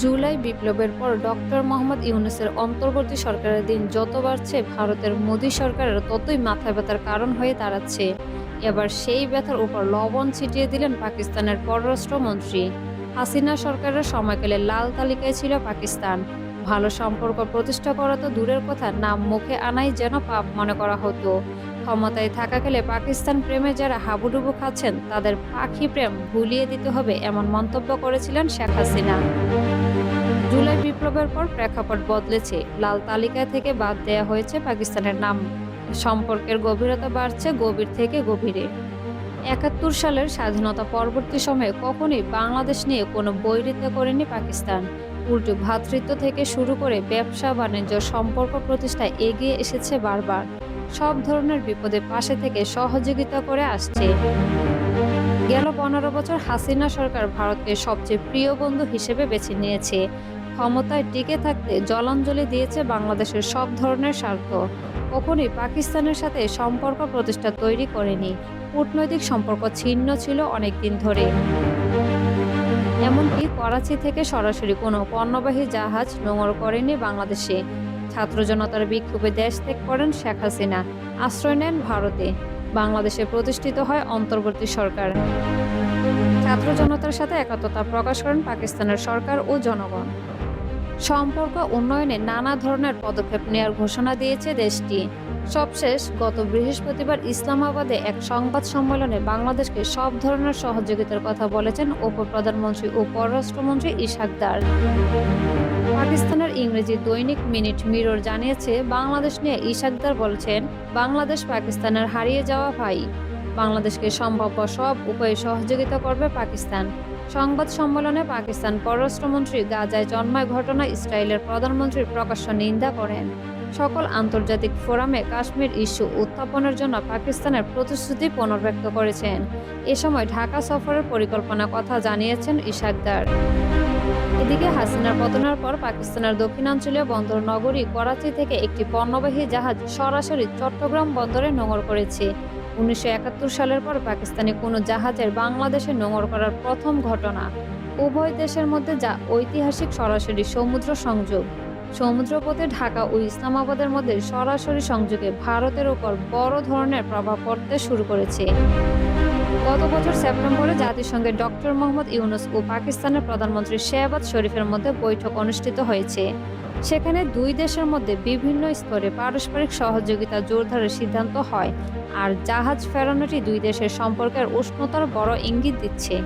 জুলাই বিপ্লবের পর ডক্টর মোহাম্মদ ইউনুসের অন্তর্বর্তী সরকারের দিন যত বাড়ছে, ভারতের মোদী সরকারের ততই মাথা ব্যথার কারণ হয়ে দাঁড়াচ্ছে। এবার সেই ব্যথার উপর লবণ ছিটিয়ে দিলেন পাকিস্তানের পররাষ্ট্রমন্ত্রী। হাসিনা সরকারের সময়কালে লাল তালিকায় ছিল পাকিস্তান। ভালো সম্পর্ক প্রতিষ্ঠা করা তো দূরের কথা, নাম মুখে আনাই যেন পাপ মনে করা হতো। ক্ষমতায় থাকাকালে পাকিস্তান প্রেমে যারা হাবুডুবু খাচ্ছেন, তাদের পাখি প্রেম ভুলিয়ে দিতে হবে এমন মন্তব্য করেছিলেন শেখ হাসিনা। জুলাই বিপ্লবের পর প্রেক্ষাপট বদলেছে। লাল তালিকা থেকে বাদ দেয়া হয়েছে পাকিস্তানের নাম। সম্পর্কের গভীরতা বাড়ছে গভীর থেকে গভীরে। একাত্তর সালের স্বাধীনতা পরবর্তী সময়ে কখনোই বাংলাদেশ নিয়ে কোনো বৈরিতা করেনি পাকিস্তান। উল্টো ভ্রাতৃত্ব থেকে শুরু করে ব্যবসা, বাণিজ্য, সম্পর্ক প্রতিষ্ঠায় এগিয়ে এসেছে বারবার। সব ধরনের বিপদে পাশে থেকে সহযোগিতা করে আসছে। গেল পনেরো বছর হাসিনা সরকার ভারতকে সবচেয়ে প্রিয় বন্ধু হিসেবে বেছে নিয়েছে। ক্ষমতায় টিকে থাকতে জলাঞ্জলি দিয়েছে বাংলাদেশের সব ধরনের স্বার্থ। কখনোই পাকিস্তানের সাথে সম্পর্ক প্রতিষ্ঠা তৈরি করেনি। কূটনৈতিক সম্পর্ক ছিন্ন ছিল অনেক দিন ধরে এমনকি করাচি থেকে সরাসরি কোনো পণ্যবাহী জাহাজ নোঙর করেনি বাংলাদেশে। ছাত্র জনতার বিক্ষোভে দেশ ত্যাগ করেন শেখ হাসিনা। আশ্রয় নেন ভারতে। বাংলাদেশে প্রতিষ্ঠিত হয় অন্তর্বর্তী সরকার। ছাত্র জনতার সাথে একাত্মতা প্রকাশ করেন পাকিস্তানের সরকার ও জনগণ। সম্পর্ক উন্নয়নে নানা ধরনের পদক্ষেপ নেওয়ার ঘোষণা দিয়েছে দেশটি। সবশেষ, গত বৃহস্পতিবার ইসলামাবাদে এক সংবাদ সম্মেলনে বাংলাদেশকে সব ধরনের সহযোগিতার কথা বলেছেন উপপ্রধানমন্ত্রী ও পররাষ্ট্রমন্ত্রী ইশাকদার পাকিস্তানের ইংরেজি দৈনিক মিনিট মিরর জানিয়েছে, বাংলাদেশ নিয়ে ইশাকদার বলছেন বাংলাদেশ পাকিস্তানের হারিয়ে যাওয়া ভাই। বাংলাদেশকে সম্ভাব্য সব উপায়ে সহযোগিতা করবে পাকিস্তান। সংবাদ সম্মেলনে পাকিস্তান পররাষ্ট্রমন্ত্রী গাজায় জন্মায় ঘটনা ইসরায়েলের প্রধানমন্ত্রীর প্রকাশ্য নিন্দা করেন। সকল আন্তর্জাতিক ফোরামে কাশ্মীর ইস্যু উত্থাপনের জন্য পাকিস্তানের প্রতিশ্রুতি পুনর্ব্যক্ত করেছেন। এ সময় ঢাকা সফরের পরিকল্পনা কথা জানিয়েছেন ইশাকদার। এদিকে হাসিনার পতনের পর পাকিস্তানের দক্ষিণাঞ্চলীয় বন্দর নগরী করাচি থেকে একটি পণ্যবাহী জাহাজ সরাসরি চট্টগ্রাম বন্দরে নোঙর করেছে। উনিশশো একাত্তর সালের পর পাকিস্তানি কোনো জাহাজের বাংলাদেশে নোঙর করার প্রথম ঘটনা। উভয় দেশের মধ্যে যা ঐতিহাসিক সরাসরি সমুদ্র সংযোগ। সমুদ্রপথে ঢাকা ও ইসলামাবাদের মধ্যে সরাসরি সংযোগে ভারতের ওপর বড় ধরনের প্রভাব পড়তে শুরু করেছে। গত বছর সেপ্টেম্বরে জাতিসংঘের ডক্টর মোহাম্মদ ইউনুস ও পাকিস্তানের প্রধানমন্ত্রী শেহবাজ শরীফের মধ্যে বৈঠক অনুষ্ঠিত হয়েছে। সেখানে দুই দেশের মধ্যে বিভিন্ন স্তরে পারস্পরিক সহযোগিতা জোরদারের সিদ্ধান্ত হয়। আর জাহাজ ফেরানোটি দুই দেশের সম্পর্কের উষ্ণতার বড় ইঙ্গিত দিচ্ছে।